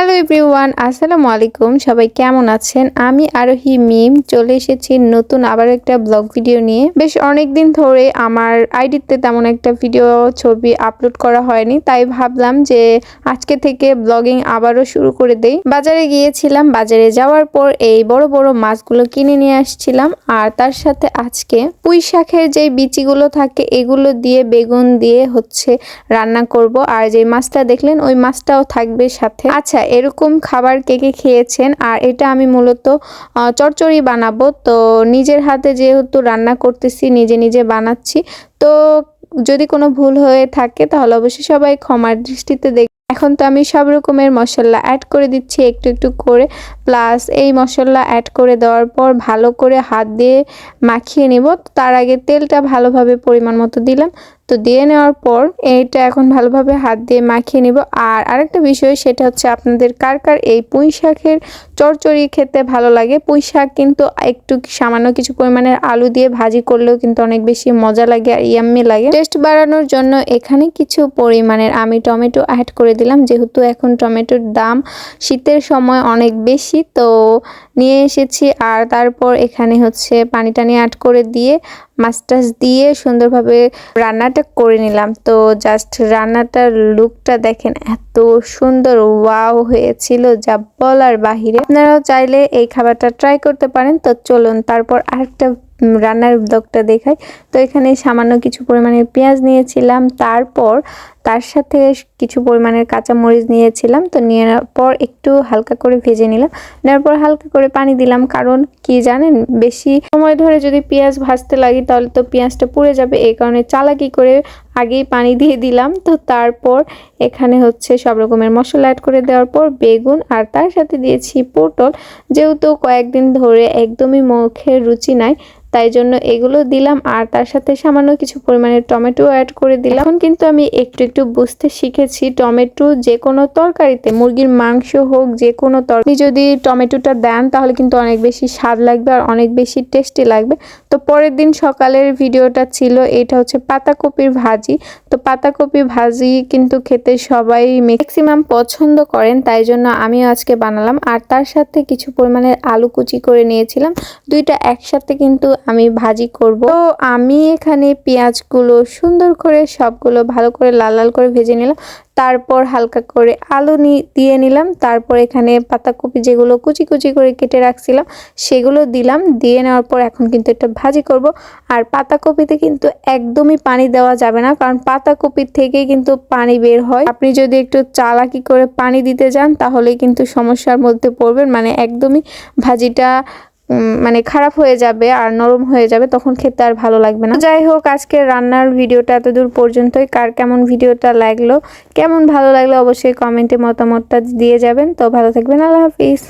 Hello everyone আসসালামু আলাইকুম সবাই কেমন আছেন? আমি আরোহী মিম। চলে এসেছি নতুন আবার একটা ব্লগ ভিডিও নিয়ে। বেশ অনেক দিন ধরে আমার আইডিতে তেমন একটা ভিডিও ছবি আপলোড করা হয়নি। তাই ভাবলাম যে আজকে থেকে ব্লগিং আবারও শুরু করে দেই। বাজারে গিয়েছিলাম। বাজারে যাওয়ার পর এই বড় বড় মাছগুলো কিনে নিয়ে আসছিলাম। আর তার সাথে আজকে পুঁই শাকের যে বিচিগুলো থাকে, এগুলো দিয়ে বেগুন দিয়ে হচ্ছে রান্না করব। আর যে মাছটা দেখলেন, ওই মাছটাও থাকবে সাথে। আচ্ছা এরকম খাবার কে কে খেয়েছেন? আর এটা আমি মূলত চচ্চড়ি বানাবো। তো নিজের হাতে যেহেতু রান্না করতেছি, নিজে নিজে বানাচ্ছি। তো যদি কোনো ভুল হয়ে থাকে, তাহলে অবশ্যই সবাই ক্ষমার দৃষ্টিতে দেখ এখন তো আমি সব রকমের মশলা অ্যাড করে দিচ্ছি, একটু একটু করে। প্লাস এই মশলা অ্যাড করে দেওয়ার পর ভালো করে হাত দিয়ে মাখিয়ে নিব। তার আগে তেলটা ভালোভাবে পরিমাণ মতো দিলাম। তো দিয়ে নেওয়ার পর এইটা এখন ভালোভাবে হাত দিয়ে মাখিয়ে নিব। আর আরেকটা বিষয় সেটা হচ্ছে আপনাদের কার কার এই পুঁই শাকের চচ্চড়ি খেতে ভালো লাগে? পুঁই শাক কিন্তু একটু সামান্য কিছু পরিমাণের আলু দিয়ে ভাজি করলেও কিন্তু অনেক বেশি মজা লাগে আর ইয়াম্মি লাগে। টেস্ট বাড়ানোর জন্য এখানে কিছু পরিমাণের আমি টমেটো অ্যাড করে দিলাম। যেহেতু এখন টমেটোর দাম শীতের সময় অনেক বেশি, তো নিয়ে এসেছি। আর তারপর এখানে হচ্ছে পানি টানি অ্যাড করে দিয়ে মাছ দিয়ে সুন্দরভাবে রান্নাটা করে নিলাম। তো জাস্ট রান্নাটার লুকটা দেখেন এত সুন্দর ওয়াও হয়েছিল যা বলার বাহিরে। আপনারাও চাইলে এই খাবারটা ট্রাই করতে পারেন। তো চলুন তারপর আরেকটা রান্নার ব্লগটা দেখাই। তো এখানে সামান্য কিছু পরিমাণে পেঁয়াজ নিয়েছিলাম। তারপর তার সাথে কিছু পরিমাণের কাঁচামরিচ নিয়েছিলাম, তো নেওয়ার পর একটু হালকা করে ভেজে নিলাম। নেওয়ার পর হালকা করে পানি দিলাম, কারণ কি জানেন, বেশি সময় ধরে যদি পেঁয়াজ ভাজতে লাগি তাহলে তো পেঁয়াজটা পুড়ে যাবে। এই কারণে চালাকি করে আগেই পানি দিয়ে দিলাম, তো তারপর এখানে হচ্ছে সব রকমের মশলা অ্যাড করে দেওয়ার পর বেগুন আর তার সাথে দিয়েছি পটল। যেহেতু কয়েকদিন ধরে একদমই মুখের রুচি নাই, তাই জন্য এগুলো দিলাম আর তার সাথে সামান্য কিছু পরিমাণে টমেটো অ্যাড করে দিলাম। কিন্তু আমি একটু একটু বুঝতে শিখেছি, টমেটো যে কোনো তরকারিতে, মুরগির মাংস হোক যে কোনো তরকারি যদি টমেটোটা দেন তাহলে কিন্তু অনেক বেশি স্বাদ লাগবে আর অনেক বেশি টেস্টি লাগবে। তো পরের দিন সকালের ভিডিওটা ছিল, এটা হচ্ছে পাতাকপির ভাজি। তো পাতাকপি ভাজি কিন্তু খেতে সবাই ম্যাক্সিমাম পছন্দ করেন, তাই জন্য আমিও আজকে বানালাম। আর তার সাথে কিছু পরিমাণের আলু কুচি করে নিয়েছিলাম, দুইটা একসাথে কিন্তু আমি ভাজি করব। তো আমি এখানে পেঁয়াজগুলো সুন্দর করে সবগুলো ভালো করে লাল লাল করে ভেজে নিলাম। তারপর হালকা করে আলু দিয়ে নিলাম। তারপর এখানে পাতাকপি যেগুলো কুচি কুচি করে কেটে রাখছিলাম, সেগুলো দিলাম। দিয়ে নেওয়ার পর এখন কিন্তু এটা ভাজি করব। আর পাতাকপিতে কিন্তু একদমই পানি দেওয়া যাবে না, কারণ পাতাকপির থেকেই কিন্তু পানি বের হয়। আপনি যদি একটু চালাকি করে পানি দিতে যান তাহলে কিন্তু সমস্যার মধ্যে পড়বেন। মানে একদমই ভাজিটা মানে খারাপ হয়ে যাবে আর নরম হয়ে যাবে, তখন খেতে আর ভালো লাগবে না। যাই হোক আজকে রান্নার ভিডিওটা এতদূর পর্যন্তই। কার কেমন ভিডিওটা লাগল, কেমন ভালো লাগল অবশ্যই কমেন্টে মতামতটা দিয়ে যাবেন। তো ভালো থাকবেন, আল্লাহ হাফিজ।